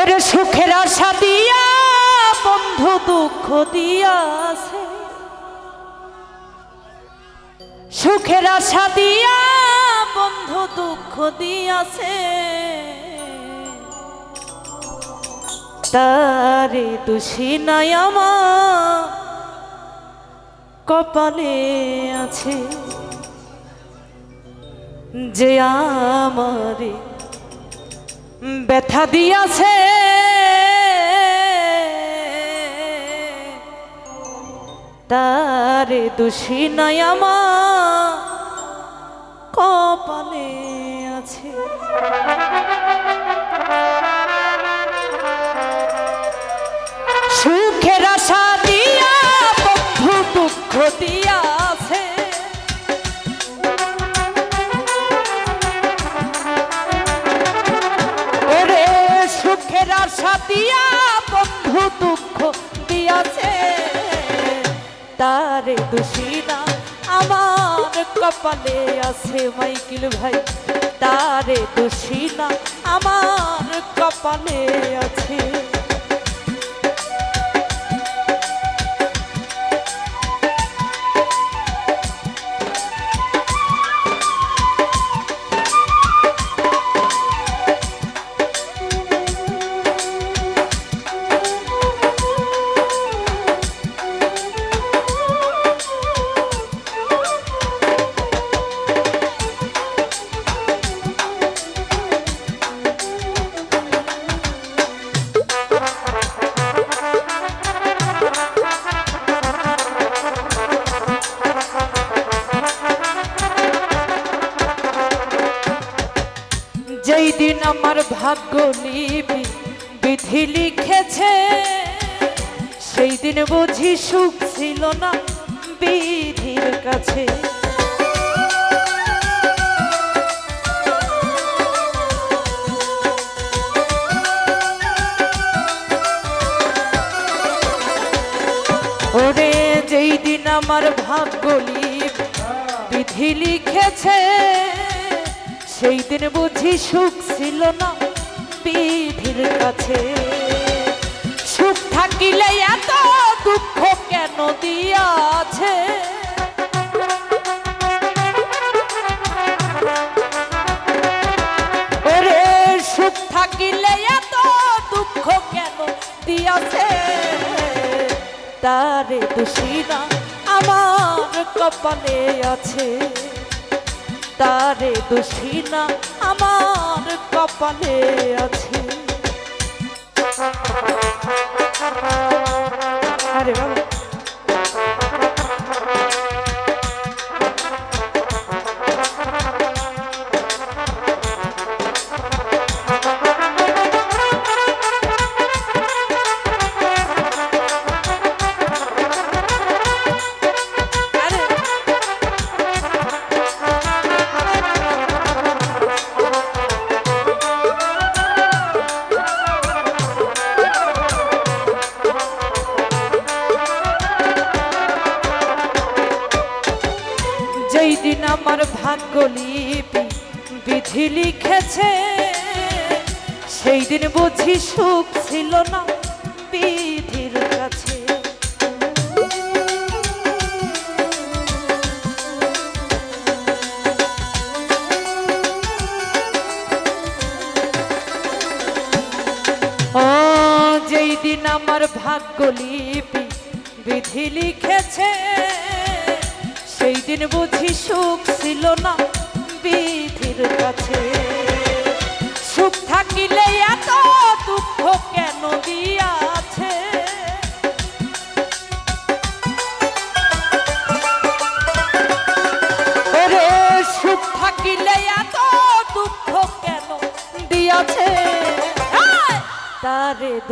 ওরে সুখের আশা দিয়া বন্ধু দুঃখ দিয়াছে। সুখের আশা দিয়া বন্ধু দুঃখ দিয়াছে। তারে দোষী নাই আমার, কপালে আছে। যে আমারে ব্যথা দিয়াছে, তারে দোষী নাই আমার কপালে আছে। সুখের আশা দিয়া, বন্ধু দুঃখ দিয়াছে দিয়া বন্ধু দুঃখ দিয়াছে। তারে দোষীরা আমার কপালে আছে মাইকেল ভাই। তারে দোষীরা আমার কপালে আছে যেই দিন আমার ভাগ্য লিপি বিধি লিখেছে সেই দিন বুঝি সুখ ছিল না বিধির কাছে। ওরে যেই দিন আমার ভাগ্য বিধি লিখেছে সেই দিন বুঝি সুখ ছিল না বিধির কাছে। সুখ থাকিলে এত দুঃখ কেন দিয়াছে? সুখ থাকিলে এত দুঃখ কেন দিয়াছে? তারে দোষী আমার কপালে আছে। তারে দোষী না আমার কপালে আছে। বিধি লিখেছে সেই দিন বুঝি সুখ ছিল না বিধির কাছে। ও, যেই দিন আমার ভাগ্য লিপি বিধি লিখেছে, সেই দিন বুঝি সুখ ছিল না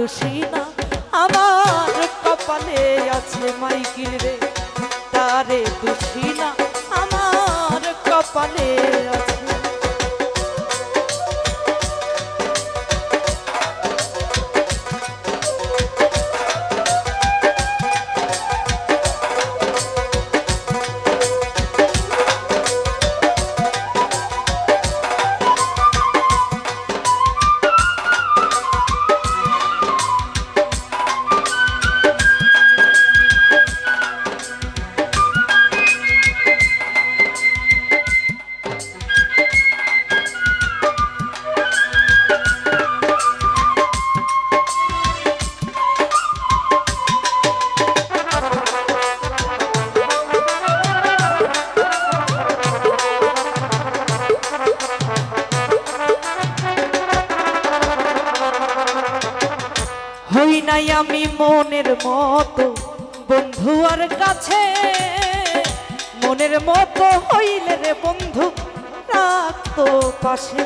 দোষী না? আমার কপালে আছে মাইকির রে তারে দোষী না? আমার কপালে আছে আমি মনের মতো। বন্ধু আর কাছে মনের মতো হইলে রে বন্ধু রাখতো পাশে।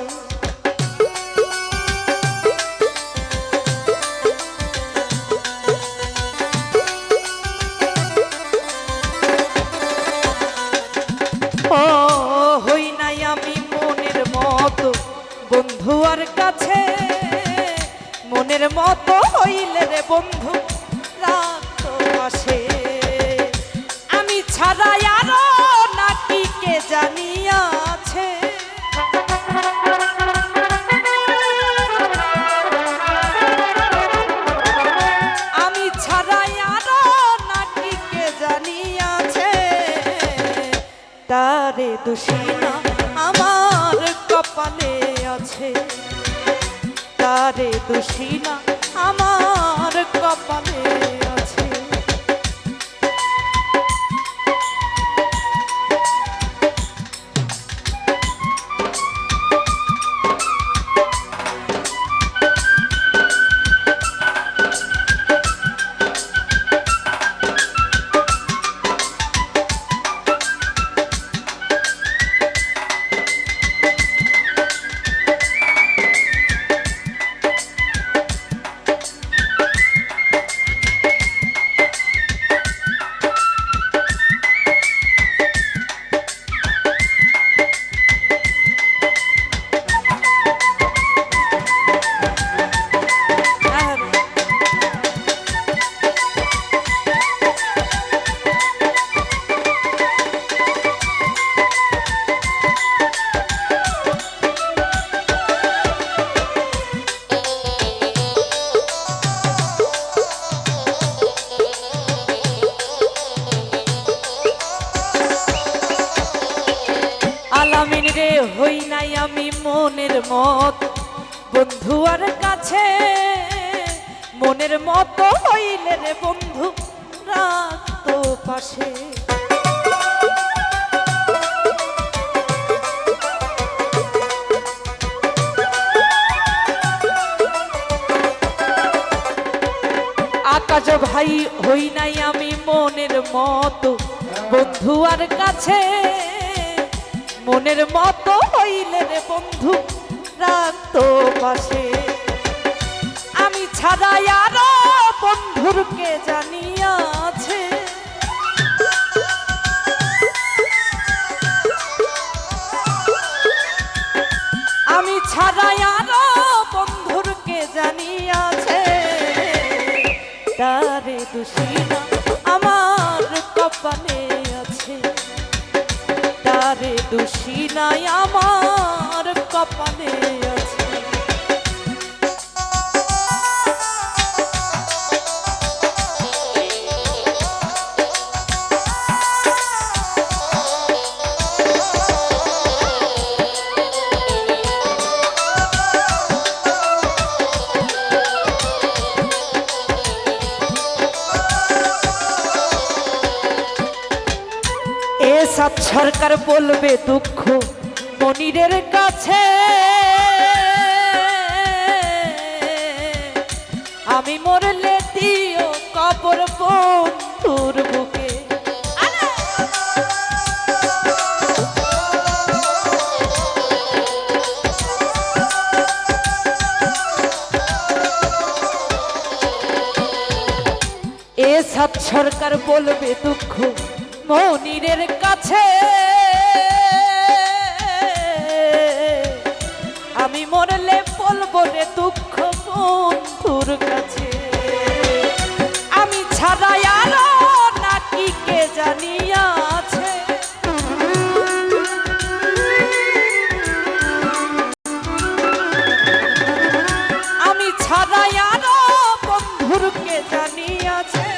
দুষিনা আমার কপালে আছে। তারে দুষিনা মনের মতো হইলে রে বন্ধু রাখতো পাশে। আকাশ ভাই, হই নাই আমি মনের মতো। বন্ধু আর কাছে, মনের মতো হইলে রে বন্ধু রাখতো পাশে। ছাড়াই আরও বন্ধুরকে জানিয়াছে? আমি ছাড়াই আরও বন্ধুরকে জানিয়াছে? তারে দুষিনা আমার কপালে আছে। তারে দুষিনাই আমার কপালে আছে সরকার বলবে দুঃখ মনিরের কাছে। আমি মরলে দিও কবর বন্ধুর বুকে। এ সরকার বলবে দুঃখ মনিরের কাছে আমি মরলে বলব রে দুঃখ বন্ধুর কাছে। আমি ছাড়াই আরও নাকি কে জানিয়াছে আমি ছাড়াই আরও বন্ধুরকে জানিয়াছে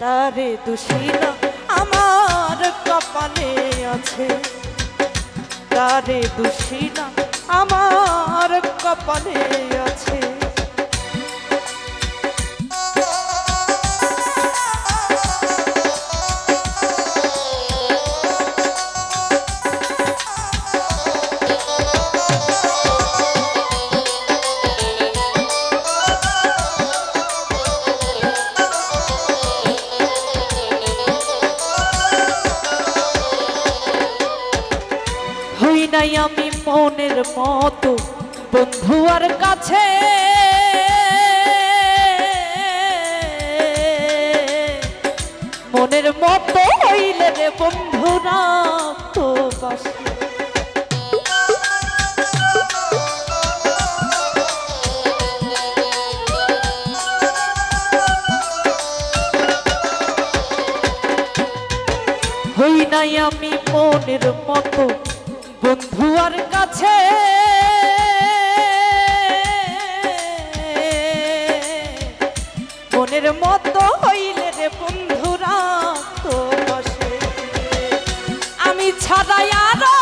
তারে দুষিনা তারে দুষিনা আমার কপালে আছে। মনের মতো বন্ধু আর কাছে। মনের মতো হইলে রে বন্ধুরা তো পাশে হই নাই আমি মনের মতো মনের মতো হইলে রে বন্ধুরা, তো আমি ছাড়াই আরও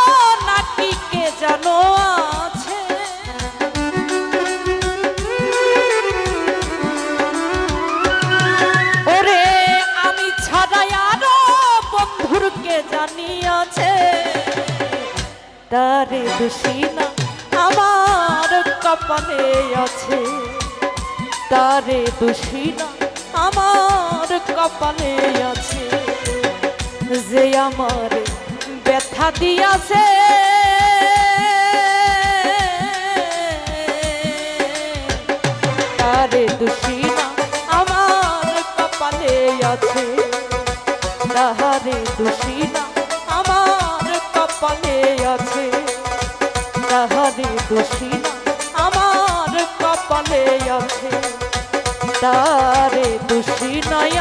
নাকি কে জানো আছে? ওরে, আমি ছাড়াই আরও বন্ধুরকে জানিয়াছে? তারে দোষী না, আমার কপালে আছে। তারে দোষী না, আমার কপালে আছে। যে আমার ব্যথা দিয়াছে, তারে দোষী না, আমার কপালে আছে। তাহারে দোষী না, আমার কপালে আছে। তাহারে দোষী না, আমার কপালে আছে। তারে দোষী নাই